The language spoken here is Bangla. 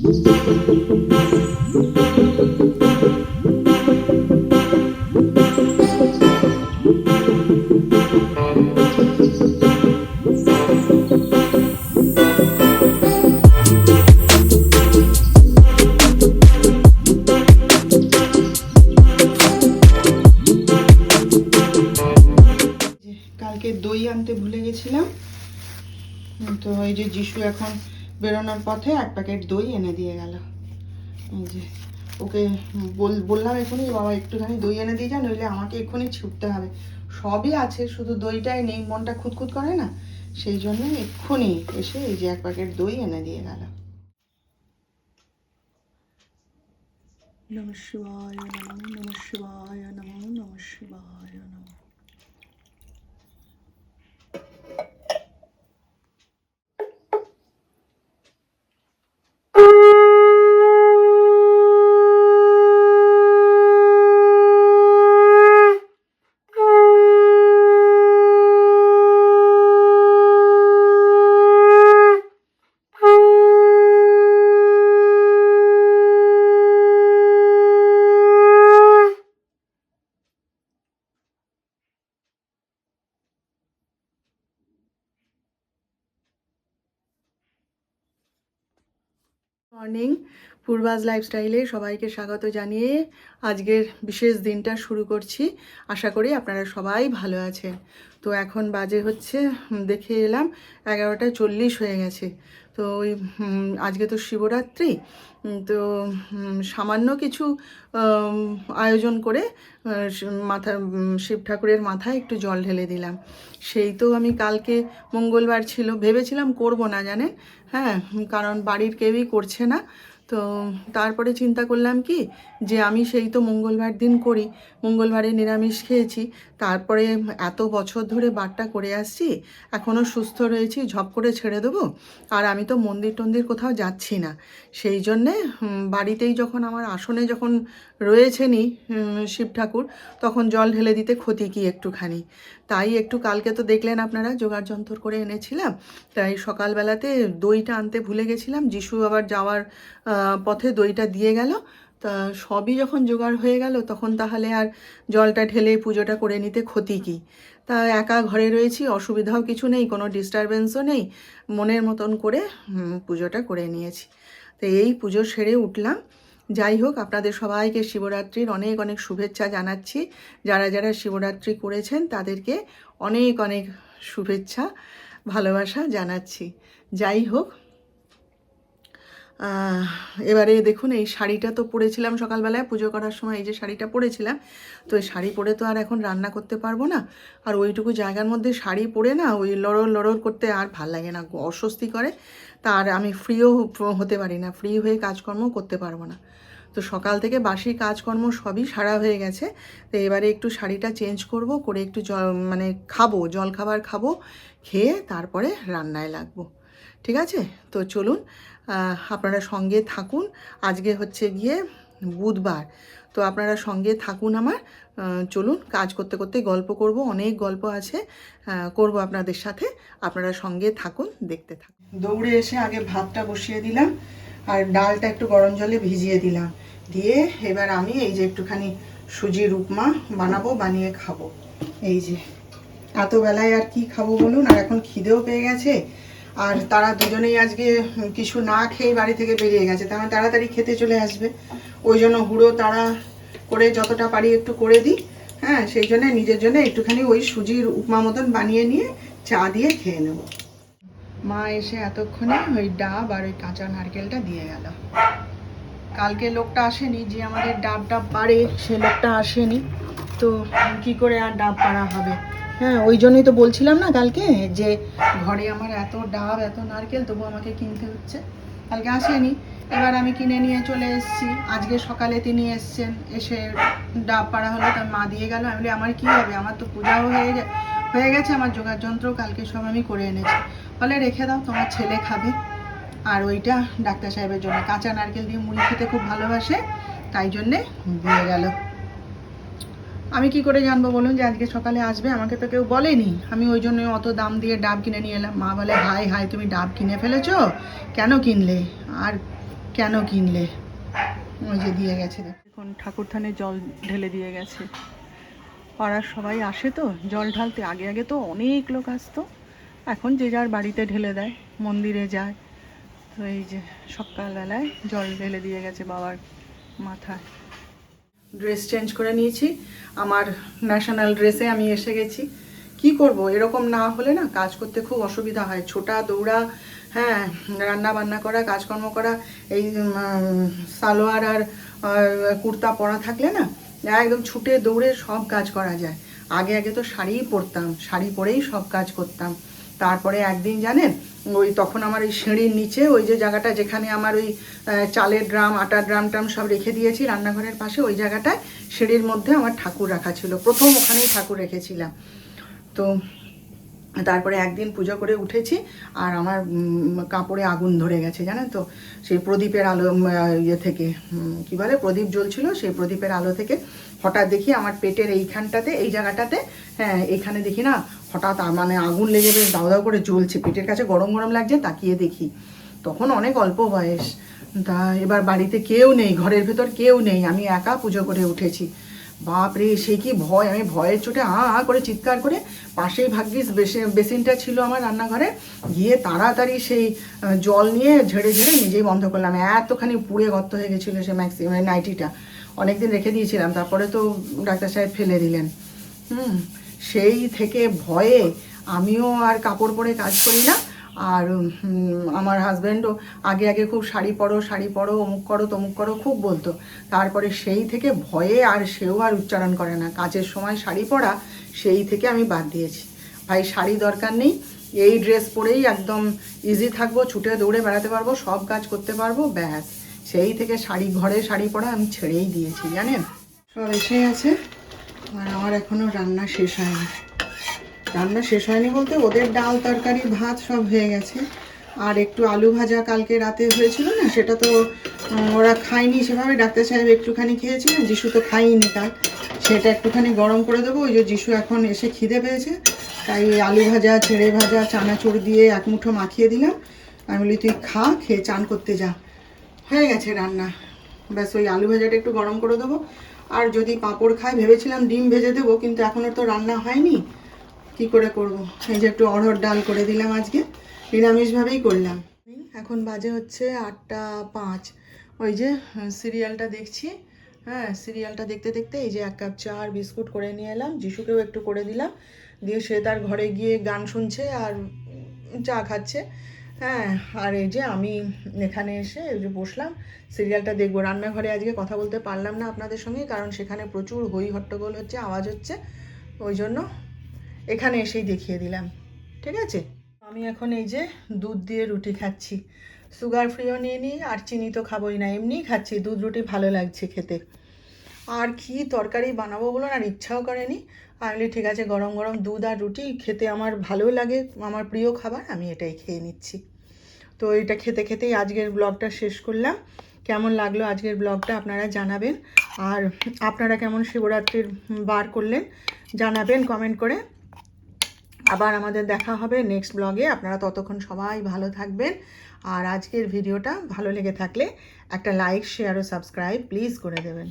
কালকে দই আনতে ভুলে গেছিলাম। তো এই যে যিশু এখন বেরোনোর পথে এক প্যাকেট দই এনে দিয়ে গেল। এই যে, ওকে বল- বললাম এখনই, বাবা, একটুখানি দই এনে দিয়ে যান নইলে আমাকে এক্ষুনি ছুটতে হবে। সবই আছে, শুধু দইটাই নেই, মনটা খুঁতখুত করে না? সেই জন্য এক্ষুনি এসে এই যে এক প্যাকেট দই এনে দিয়ে গেল। নম শিবায়। মর্নিং পূর্বাজ লাইফস্টাইলে সবাইকে স্বাগত জানিয়ে আজকের বিশেষ দিনটা শুরু করছি। আশা করি আপনারা সবাই ভালো আছেন। তো এখন বাজে হচ্ছে দেখে এলাম এগারোটা চল্লিশ হয়ে গেছে। তো ওই আজকে তো শিবরাত্রি তো সামান্য কিছু আয়োজন করে মাথা শিব ঠাকুরের মাথায় একটু জল ঢেলে দিলাম। সেই তো আমি কালকে মঙ্গলবার ছিল, ভেবেছিলাম করব না জানেন? হ্যাঁ কারণ বাড়ির কেউই করছে না। তো তারপরে চিন্তা করলাম কি যে আমি সেই তো মঙ্গলবার দিন করি, মঙ্গলবারে নিরামিষ খেয়েছি, তারপরে এত বছর ধরে বারটা করে আসছি এখনও সুস্থ রয়েছি, ঝপ করে ছেড়ে দেবো, আর আমি তো মন্দির টন্দির কোথাও যাচ্ছি না। সেই জন্যে বাড়িতেই যখন আমার আসনে যখন রয়েছেনই শিব ঠাকুর, তখন জল ঢেলে দিতে ক্ষতি কি একটুখানি। তাই একটু কালকে তো দেখলেন আপনারা, জোগাড় যন্ত্র করে এনেছিলাম। তাই সকালবেলাতে দইটা আনতে ভুলে গেছিলাম, যিশু আবার যাওয়ার পথে দইটা দিয়ে গেল। তা সবই যখন জোগাড় হয়ে গেল, তখন তাহলে আর জলটা ঢেলে পুজোটা করে নিতে ক্ষতি কি? তা একা ঘরে রয়েছি, অসুবিধাও কিছু নেই, কোনো ডিস্টারবেন্সও নেই। মনের মতন করে পুজোটা করে নিয়েছি। তো এই পুজো সেরে উঠলাম। যাই হোক, আপনাদের সবাইকে শিবরাত্রির অনেক অনেক শুভেচ্ছা জানাচ্ছি। যারা যারা শিবরাত্রি করেছেন, তাদেরকে অনেক অনেক শুভেচ্ছা, ভালোবাসা জানাচ্ছি। যাই হোক এবারে দেখুন, এই শাড়িটা তো পরেছিলাম সকালবেলায়, পুজো করার সময় এই যে শাড়িটা পরেছিলাম, তো এই শাড়ি পরে তো আর এখন রান্না করতে পারব না। আর ওইটুকু জায়গার মধ্যে শাড়ি পরে না, ওই লড়র লড়র করতে আর ভালো লাগে না, অস্বস্তি করে। তার আমি ফ্রিও হতে পারি না ফ্রি হয়ে কাজকর্ম করতে পারব না। তো সকাল থেকে বাসি কাজকর্ম সবই সারা হয়ে গেছে। তো এবারে একটু শাড়িটা চেঞ্জ করব, করে একটু জল মানে খাব, জল খাবার খাব, খেয়ে তারপরে রান্নায় লাগবো। ঠিক আছে? তো চলুন আপনারা সঙ্গে থাকুন। আজকে হচ্ছে গিয়ে বুধবার। তো আপনারা সঙ্গে থাকুন আমার। চলুন, কাজ করতে করতে গল্প করব। অনেক গল্প আছে করব আপনাদের সাথে। আপনারা সঙ্গে থাকুন, দেখতে থাকুন। দৌড়ে এসে আগে ভাতটা বসিয়ে দিলাম। আর ডালটা একটু গরম জলে ভিজিয়ে দিলাম। দিয়ে এবার আমি এই যে একটুখানি সুজির উপমা বানাবো, বানিয়ে খাব। এই যে এত বেলায় আর কি খাব বলুন? আর এখন খিদেও পেয়ে গেছে। আর তারা দুজনেই আজকে কিছু না খেয়ে বাড়ি থেকে বেরিয়ে গেছে। তারা তাড়াতাড়ি খেতে চলে আসবে। ওই জন্য হুড়ো তাড়া করে যতটা পারি একটু করে দিই। হ্যাঁ সেই জন্য নিজের জন্য একটুখানি ওই সুজির উপমা মতন বানিয়ে নিয়ে চা দিয়ে খেয়ে নেব। মা এসে এতক্ষণে ওই ডাব আর ওই কাঁচা নারকেলটা দিয়ে গেল। কালকে লোকটা আসেনি, যে আমাদের ডাব ডাব পারে সে লোকটা আসেনি। তো কি করে আর ডাব পাড়া হবে? হ্যাঁ ওই জন্যই তো বলছিলাম না কালকে যে ঘরে আমার এত ডাব, এত নারকেল, তবু আমাকে কিনতে হচ্ছে। কালকে আসেনি, এবার আমি কিনে নিয়ে চলে এসেছি। আজকে সকালে তিনি এসছেন, এসে ডাব পাড়া হলো, তার মা দিয়ে গেল। আমি আমার কি হবে? আমার তো পূজাও হয়ে গে- হয়ে গেছে আমার যোগার যন্ত্র কালকে সব আমি করে এনেছি। বলে রেখে দাও, তোমার ছেলে খাবে। আর ওইটা ডাক্তার সাহেবের জন্য। কাঁচা নারকেল দিয়ে মুড়ি খেতে খুব ভালোবাসে, তাই জন্যে দিয়ে গেল। আমি কি করে জানব বলুন যে আজকে সকালে আসবে? আমাকে তো কেউ বলেনি। আমি ওই জন্য অত দাম দিয়ে ডাব কিনে নিয়ে এলাম। মা বলে হাই হাই তুমি ডাব কিনে ফেলেছো? কেন কিনলে? আর কেন কিনলে? ওই যে দিয়ে গেছে। দেখুন ঠাকুর থানে জল ঢেলে দিয়ে গেছে। পাড়ার সবাই আসে তো, জল ঢালতে। আগে আগে তো অনেক লোক আসতো। এখন যে যার বাড়িতে ঢেলে দেয়, মন্দিরে যায়। তো এই যে সকালবেলায় জল ঢেলে দিয়ে গেছে বাবার মাথায়। ড্রেস চেঞ্জ করে নিয়েছি। আমার ন্যাশনাল ড্রেসে আমি এসে গেছি। কি করব? এরকম না হলে না কাজ করতে খুব অসুবিধা হয়। ছোটা, দৌড়া হ্যাঁ রান্না বান্না করা, কাজকর্ম করা, এই সালোয়ার আর কুর্তা পরা থাকলে না একদম ছুটে দৌড়ে সব কাজ করা যায়। আগে আগে তো শাড়িই পরতাম, শাড়ি পরেই সব কাজ করতাম। তারপরে একদিন জানেন, ওই তখন আমার ওই সিঁড়ির নিচে, ওই যে জায়গাটা যেখানে আমার ওই চালের ড্রাম, আটার ড্রাম ট্রাম সব রেখে দিয়েছি রান্নাঘরের পাশে, ওই জায়গাটায় সিঁড়ির মধ্যে আমার ঠাকুর রাখা ছিল। প্রথম ওখানেই ঠাকুর রেখেছিলাম। তো তারপরে একদিন পুজো করে উঠেছি আর আমার কাপড়ে আগুন ধরে গেছে, জানেন তো? সেই প্রদীপের আলো ইয়ে থেকে কি বলে, প্রদীপ জ্বলছিল, সেই প্রদীপের আলো থেকে হঠাৎ দেখি আমার পেটের এইখানটাতে, এই জায়গাটাতে হ্যাঁ এইখানে দেখি না, হঠাৎ মানে আগুন লেগে বেশ দাও দাও করে জ্বলছে, পেটের কাছে গরম গরম লাগছে, তাকিয়ে দেখি। তখন অনেক অল্প বয়স। তা এবার বাড়িতে কেউ নেই, ঘরের ভেতর কেউ নেই, আমি একা পুজো করে উঠেছি। বাপরে, সে কি ভয়? আমি ভয়ের চোটে আ আ করে চিৎকার করে পাশেই ভাগ্যিস বেসে বেসিনটা ছিল আমার রান্নাঘরে। গিয়ে তাড়াতাড়ি সেই জল নিয়ে ঝেড়ে ঝেড়ে নিজেই বন্ধ করলাম। এতখানি পুড়ে গর্ত হয়ে গেছিল সে ম্যাক্সিমাম নাইটিটা। অনেকদিন রেখে দিয়েছিলাম, তারপরে তো ডাক্তার সাহেব ফেলে দিলেন। হুম, সেই থেকে ভয়ে আমিও আর কাপড় পরে কাজ করি না। আর আমার হাজব্যান্ডও আগে আগে খুব শাড়ি পরো শাড়ি পরো, অমুক করো, তমুক করো, খুব বলতো। তারপরে সেই থেকে ভয়ে আর সেও আর উচ্চারণ করে না। কাজের সময় শাড়ি পরা, সেই থেকে আমি বাদ দিয়েছি। ভাই, শাড়ি দরকার নেই। এই ড্রেস পরেই একদম ইজি থাকব, ছুটে দৌড়ে বেড়াতে পারব, সব কাজ করতে পারব, ব্যাস। সেই থেকে শাড়ি ঘরে শাড়ি পরা আমি ছেড়েই দিয়েছি, জানেন? সব এসে গেছে। আর আমার এখনও রান্না শেষ হয়নি। রান্না শেষ হয়নি বলতে ওদের ডাল, তরকারি, ভাত সব হয়ে গেছে। আর একটু আলু ভাজা কালকে রাতে হয়েছিল না, সেটা তো ওরা খায়নি সেভাবে। ডাক্তার সাহেব একটুখানি খেয়েছিলেন, যিশু তো খাইনি কাল সেটা একটুখানি গরম করে দেবো। ওই যে যিশু এখন এসে খিদে পেয়েছে, তাই আলু ভাজা ছেড়ে ভাজা, চানাচুর দিয়ে এক মুঠো মাখিয়ে দিলাম। আমি বলি, তুই খা, খেয়ে চান করতে যা। হয়ে গেছে রান্না। ব্যাস, ওই আলু ভাজাটা একটু গরম করে দেবো। আর যদি পাঁপড় খায় ভেবেছিলাম ডিম ভেজে দেবো, কিন্তু এখনও তো রান্না হয়নি। কি করে করব? এই যে একটু অড়হর ডাল করে দিলাম আজকে। নিরামিষভাবেই করলাম। এখন বাজে হচ্ছে আটটা পাঁচ। ওই যে সিরিয়ালটা দেখছি। হ্যাঁ সিরিয়ালটা দেখতে দেখতে এই যে এক কাপ চা আর বিস্কুট করে নিয়ে এলাম। যিশুকেও একটু করে দিলাম। দিয়ে সে তার ঘরে গিয়ে গান শুনছে আর চা খাচ্ছে। হ্যাঁ আর এই যে আমি এখানে এসে যে বসলাম। সিরিয়ালটা দেখব। রান্নাঘরে আজকে কথা বলতে পারলাম না আপনাদের সঙ্গে, কারণ সেখানে প্রচুর হই হট্টগোল হচ্ছে, আওয়াজ হচ্ছে। ওই জন্য এখানে এসেই দেখিয়ে দিলাম, ঠিক আছে? আমি এখন এই যে দুধ দিয়ে রুটি খাচ্ছি। সুগার ফ্রিও নিয়ে নিই, আর চিনি তো খাবোই না, এমনিই খাচ্ছি, দুধ রুটি ভালো লাগছে খেতে। আর কি তরকারি বানাবো বলো আর ইচ্ছাও করেনি। আমি ঠিক আছে, গরম গরম দুধ আর রুটি খেতে আমার ভালো লাগে, আমার প্রিয় খাবার, আমি এটাই খেয়ে নিচ্ছি। তো এটা খেতে খেতেই আজকের ব্লগটা শেষ করলাম। কেমন লাগল আজকের ব্লগটা আপনারা জানাবেন। আর আপনারা কেমন শিবরাত্রির বার করলেন, জানাবেন কমেন্ট করে। আবার আমাদের দেখা হবে নেক্সট ব্লগে আপনারা ততক্ষণ সবাই ভালো থাকবেন। আর আজকের ভিডিওটা ভালো লেগে থাকলে একটা লাইক শেয়ার ও সাবস্ক্রাইব প্লিজ করে দেবেন।